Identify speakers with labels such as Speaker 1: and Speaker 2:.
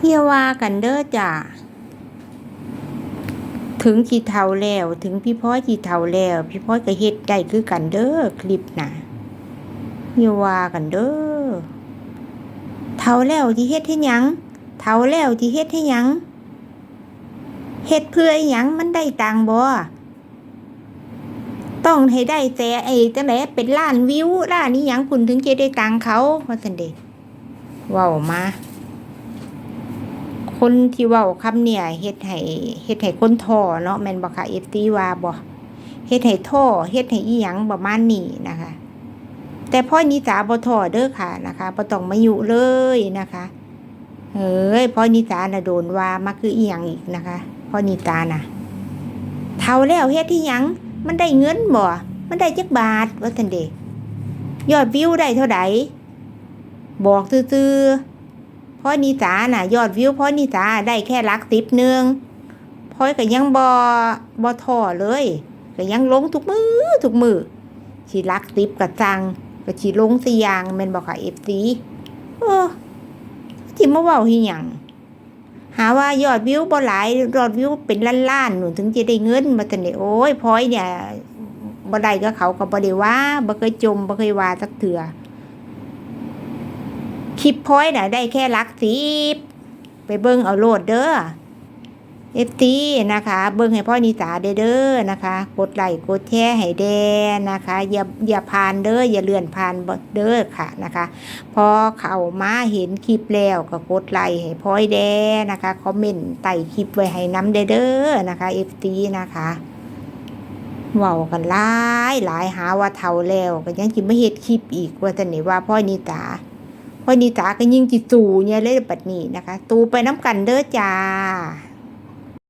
Speaker 1: เฮียว่ากันเด้อจ้าถึงขีเทาแล้วถึงพี่พ้อขีเทาแล้ว พี่พ้อก็เฮ็ดได้คือกันเด้อคลิปนะเฮียว่ากันเด้อเทาแล้วที่เฮ็ดให้ยังเทาแล้วที่เฮ็ดให้ยังเฮ็ดเพื่ออิหยังมันได้ตังบ่ต้องให้ได้แต่ไอ้จังไดเป็นล้านวิวล้านนี้ยังคุณถึงจะได้ตังเขาว่าซั่นเดเว้ามา คนที่เว้าคำเนี่ยเฮ็ดให้เฮ็ดให้คนท้อเนาะแม่นบ่คะ FT ว่าบ่เฮ็ดให้ท้อเฮ็ดให้อีหยังประมาณนี้นะคะ แต่พ่อนิสาบ่ท้อเด้อค่ะนะคะบ่ต้องมายุเลยนะคะเอ้ยพ่อนิสาน่ะโดนว่ามาคืออีหยังอีกนะคะพ่อนิสาน่ะเท่าแล้วเฮ็ดที่หยังมันได้เงินบ่มันได้จักบาทว่าซั่นเด้ยอดวิวได้เท่าใดบอกซื่อๆ พ่อนิสาน่ะ ยอดวิวพ่อนิสาได้แค่ลักสิบหนึ่งพ่อยก็ยังบอบอท่อเลยก็ยังลงทุกมือทุกมือชีลักสิบกับจังก็ชีลงสยางแมนบอกค่ะเอฟซีเออที่มาเว่าที่หยังหาว่ายอดวิวบ่หลายยอดวิวเป็นล้านๆหนูถึงจะได้เงินมาแต่เนี่ยโอ้ยพอยเนี่ยบ่ได้ก็เขาก็บ่ได้ว่าบ่เคยจมบ่เคยว่าสักเถื่อ คลิปพอยน่ะได้แค่ลักสิบไปเบิ่งเอาโหลดเด้อเอฟทีนะคะ เบิ่งให้พ่อนิสาเด้อเด้อนะคะ กดไลค์กดแชร์ให้แดนะคะ อย่าอย่าผ่านเด้ออย่าเลื่อนผ่านเด้อค่ะนะคะ พอเข้ามาเห็นคลิปแล้วก็กดไลค์ให้พ่อยแดนะคะคอมเมนต์ใต้คลิปไว้ให้น้ำเด้อเด้อนะคะเอฟทีนะคะเว้ากันหลายหลายหาว่าเท่าแล้วก็ยังสิไมาเฮ็ดคลิปอีกว่าแต่นี่ว่าพ่อนิสา พอนิตาก็ยิ่งจิตูเนี่ยเลยบัดนี้นะคะ ตูไปน้ำกันเด้อจ้า